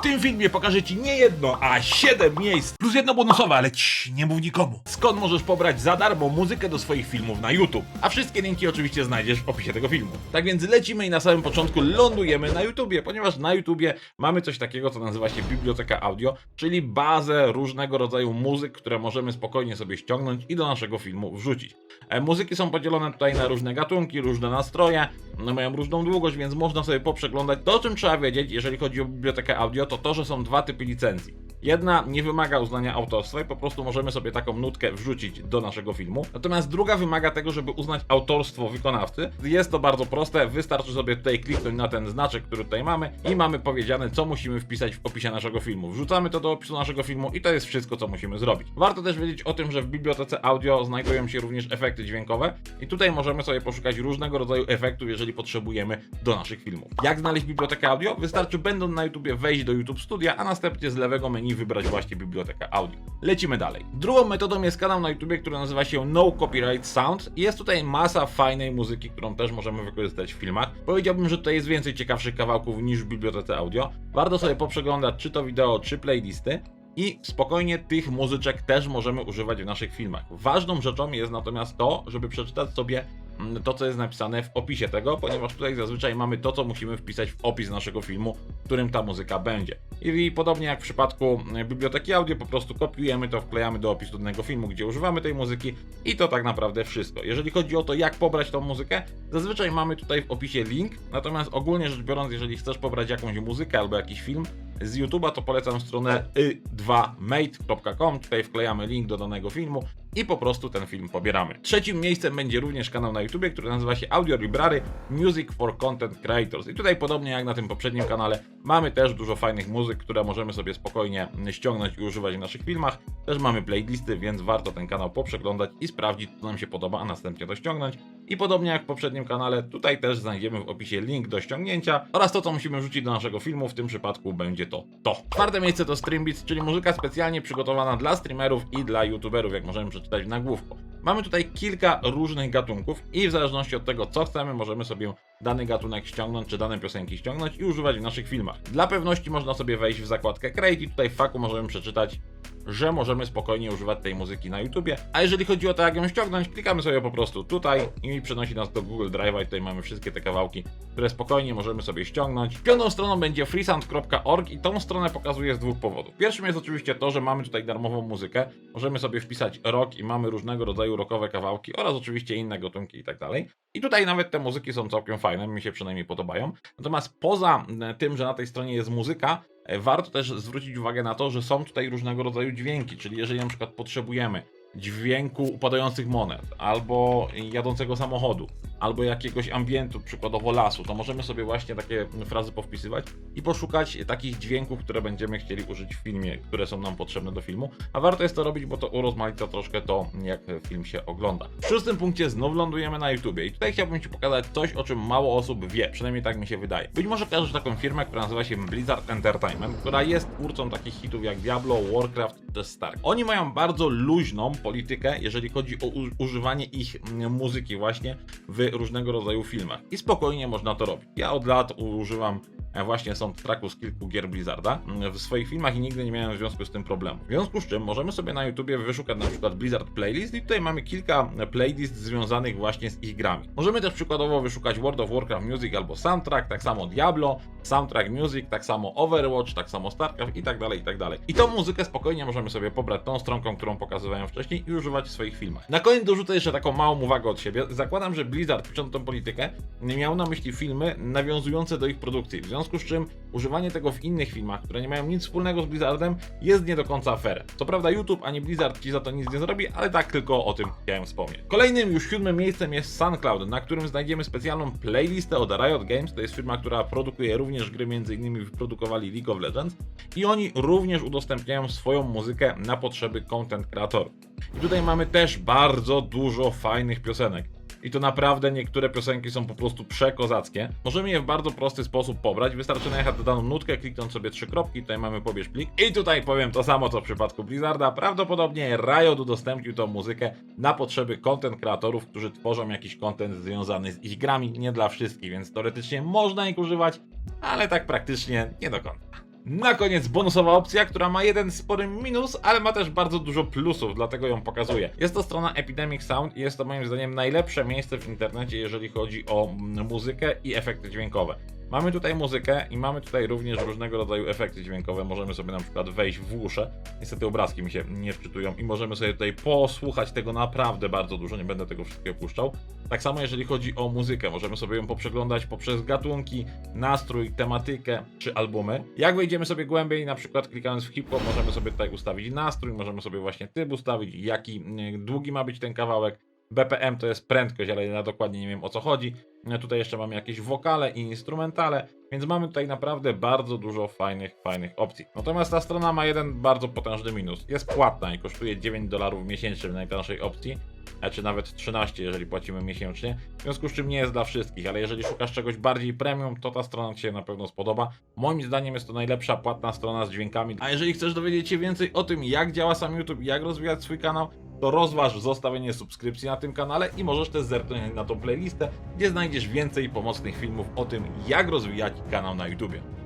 W tym filmie pokażę Ci nie jedno, a siedem miejsc, plus jedno bonusowe, ale cii, nie mów nikomu. Skąd możesz pobrać za darmo muzykę do swoich filmów na YouTube. A wszystkie linki oczywiście znajdziesz w opisie tego filmu. Tak więc lecimy i na samym początku lądujemy na YouTubie, ponieważ na YouTubie mamy coś takiego, co nazywa się biblioteka audio, czyli bazę różnego rodzaju muzyk, które możemy spokojnie sobie ściągnąć i do naszego filmu wrzucić. E, Muzyki są podzielone tutaj na różne gatunki, różne nastroje, one mają różną długość, więc można sobie poprzeglądać. To, o czym trzeba wiedzieć, jeżeli chodzi o bibliotekę audio, to to, że są dwa typy licencji. Jedna nie wymaga uznania autorstwa i po prostu możemy sobie taką nutkę wrzucić do naszego filmu. Natomiast druga wymaga tego, żeby uznać autorstwo wykonawcy. Jest to bardzo proste, wystarczy sobie tutaj kliknąć na ten znaczek, który tutaj mamy i mamy powiedziane, co musimy wpisać w opisie naszego filmu. Wrzucamy to do opisu naszego filmu i to jest wszystko, co musimy zrobić. Warto też wiedzieć o tym, że w bibliotece audio znajdują się również efekty dźwiękowe i tutaj możemy sobie poszukać różnego rodzaju efektów, jeżeli potrzebujemy do naszych filmów. Jak znaleźć bibliotekę audio? Wystarczy będąc na YouTubie wejść do YouTube Studia, a następnie z lewego menu wybrać właśnie bibliotekę audio. Lecimy dalej. Drugą metodą jest kanał na YouTubie, który nazywa się No Copyright Sound jest tutaj masa fajnej muzyki, którą też możemy wykorzystać w filmach. Powiedziałbym, że tutaj jest więcej ciekawszych kawałków niż w bibliotece audio. Warto sobie poprzeglądać czy to wideo, czy playlisty. I spokojnie tych muzyczek też możemy używać w naszych filmach. Ważną rzeczą jest natomiast to, żeby przeczytać sobie to, co jest napisane w opisie tego, ponieważ tutaj zazwyczaj mamy to, co musimy wpisać w opis naszego filmu, w którym ta muzyka będzie. I podobnie jak w przypadku e, biblioteki audio, po prostu kopiujemy to, wklejamy do opisu danego filmu, gdzie używamy tej muzyki i to tak naprawdę wszystko. Jeżeli chodzi o to, jak pobrać tą muzykę, zazwyczaj mamy tutaj w opisie link, natomiast ogólnie rzecz biorąc, jeżeli chcesz pobrać jakąś muzykę albo jakiś film, z YouTube'a, to polecam stronę y2mate.com. Tutaj wklejamy link do danego filmu i po prostu ten film pobieramy. Trzecim miejscem będzie również kanał na YouTubie, który nazywa się Audio Library Music for Content Creators. I tutaj podobnie jak na tym poprzednim kanale, mamy też dużo fajnych muzyk, które możemy sobie spokojnie ściągnąć i używać w naszych filmach. Też mamy playlisty, więc warto ten kanał poprzeglądać i sprawdzić, co nam się podoba, a następnie to ściągnąć. I podobnie jak w poprzednim kanale, tutaj też znajdziemy w opisie link do ściągnięcia oraz to, co musimy wrzucić do naszego filmu. W tym przypadku będzie to to. Czwarte miejsce to Streambeats, czyli muzyka specjalnie przygotowana dla streamerów i dla youtuberów, jak możemy przeczytać w nagłówku. Mamy tutaj kilka różnych gatunków i w zależności od tego, co chcemy, możemy sobie dany gatunek ściągnąć, czy dane piosenki ściągnąć i używać w naszych filmach. Dla pewności można sobie wejść w zakładkę Create i tutaj w faku możemy przeczytać że możemy spokojnie używać tej muzyki na YouTubie. A jeżeli chodzi o to, jak ją ściągnąć, klikamy sobie po prostu tutaj i przenosi nas do Google Drive'a i tutaj mamy wszystkie te kawałki, które spokojnie możemy sobie ściągnąć. Piątą stroną będzie freesound.org i tą stronę pokazuję z dwóch powodów. Pierwszym jest oczywiście to, że mamy tutaj darmową muzykę, możemy sobie wpisać rock i mamy różnego rodzaju rockowe kawałki oraz oczywiście inne gatunki i tak dalej. I tutaj nawet te muzyki są całkiem fajne, mi się przynajmniej podobają. Natomiast poza e, tym, że na tej stronie jest muzyka, Warto też zwrócić uwagę na to, że są tutaj różnego rodzaju dźwięki, czyli jeżeli na przykład potrzebujemy dźwięku upadających monet, albo jadącego samochodu, albo jakiegoś ambientu, przykładowo lasu, to możemy sobie właśnie takie frazy powpisywać i poszukać takich dźwięków, które będziemy chcieli użyć w filmie, które są nam potrzebne do filmu. A warto jest to robić, bo to urozmaica troszkę to, jak film się ogląda. W szóstym punkcie znów lądujemy na YouTubie i tutaj chciałbym Ci pokazać coś, o czym mało osób wie, przynajmniej tak mi się wydaje. Być może kojarzysz taką firmę, która nazywa się Blizzard Entertainment, która jest twórcą takich hitów jak Diablo, Warcraft czy Stark. Oni mają bardzo luźną politykę, jeżeli chodzi o używanie ich mm, muzyki właśnie w różnego rodzaju filmach. I spokojnie można to robić. Ja od lat używam właśnie soundtracku z kilku gier Blizzarda mm, w swoich filmach i nigdy nie miałem w związku z tym problemu. W związku z czym możemy sobie na YouTubie wyszukać na przykład Blizzard Playlist i tutaj mamy kilka playlist związanych właśnie z ich grami. Możemy też przykładowo wyszukać World of Warcraft Music albo soundtrack, tak samo Diablo, soundtrack Music, tak samo Overwatch, tak samo StarCraft i tak dalej, i tak dalej. I tą muzykę spokojnie możemy sobie pobrać tą stronką, którą pokazywałem wcześniej i używać w swoich filmach. Na koniec dorzucę jeszcze taką małą uwagę od siebie. Zakładam, że Blizzard, pisząc tą politykę, miał na myśli filmy nawiązujące do ich produkcji. W związku z czym używanie tego w innych filmach, które nie mają nic wspólnego z Blizzardem, jest nie do końca fair. Co prawda YouTube ani Blizzard ci za to nic nie zrobi, ale tak tylko o tym chciałem wspomnieć. Kolejnym już siódmym miejscem jest SunCloud, na którym znajdziemy specjalną playlistę od Riot Games. To jest firma, która produkuje również gry, innymi wyprodukowali League of Legends i oni również udostępniają swoją muzykę na potrzeby content creatorów. I tutaj mamy też bardzo dużo fajnych piosenek. I to naprawdę niektóre piosenki są po prostu przekozackie. Możemy je w bardzo prosty sposób pobrać. Wystarczy najechać do daną nutkę, kliknąć sobie trzy kropki, tutaj mamy pobierz plik. I tutaj powiem to samo co w przypadku Blizzarda. Prawdopodobnie Riot udostępnił tą muzykę na potrzeby content kreatorów, którzy tworzą jakiś content związany z ich grami. Nie dla wszystkich, więc teoretycznie można ich używać, ale tak praktycznie nie do końca. Na koniec bonusowa opcja, która ma jeden spory minus, ale ma też bardzo dużo plusów, dlatego ją pokazuję. Jest to strona Epidemic Sound i jest to moim zdaniem najlepsze miejsce w internecie, jeżeli chodzi o mm, muzykę i efekty dźwiękowe. Mamy tutaj muzykę i mamy tutaj również różnego rodzaju efekty dźwiękowe. Możemy sobie na przykład wejść w uszy. Niestety obrazki mi się nie wczytują i możemy sobie tutaj posłuchać tego naprawdę bardzo dużo. Nie będę tego wszystkiego puszczał. Tak samo jeżeli chodzi o muzykę, możemy sobie ją poprzeglądać poprzez gatunki, nastrój, tematykę czy albumy. Jak wejdziemy sobie głębiej, na przykład klikając w hip-hop, możemy sobie tutaj ustawić nastrój, możemy sobie właśnie typ ustawić, jaki mm, długi ma być ten kawałek. BPM to jest prędkość, ale ja dokładnie nie wiem o co chodzi. Tutaj jeszcze mamy jakieś wokale i instrumentale, więc mamy tutaj naprawdę bardzo dużo fajnych, fajnych opcji. Natomiast ta strona ma jeden bardzo potężny minus. Jest płatna i kosztuje 9 dolarów miesięcznie w najtańszej opcji, czy nawet 13, jeżeli płacimy miesięcznie. W związku z czym nie jest dla wszystkich, ale jeżeli szukasz czegoś bardziej premium, to ta strona Ci się na pewno spodoba. Moim zdaniem jest to najlepsza płatna strona z dźwiękami. A jeżeli chcesz dowiedzieć się więcej o tym, jak działa sam YouTube jak rozwijać swój kanał, to rozważ zostawienie subskrypcji na tym kanale i możesz też zerknąć na tą playlistę, gdzie znajdziesz więcej pomocnych filmów o tym, jak rozwijać kanał na YouTubie.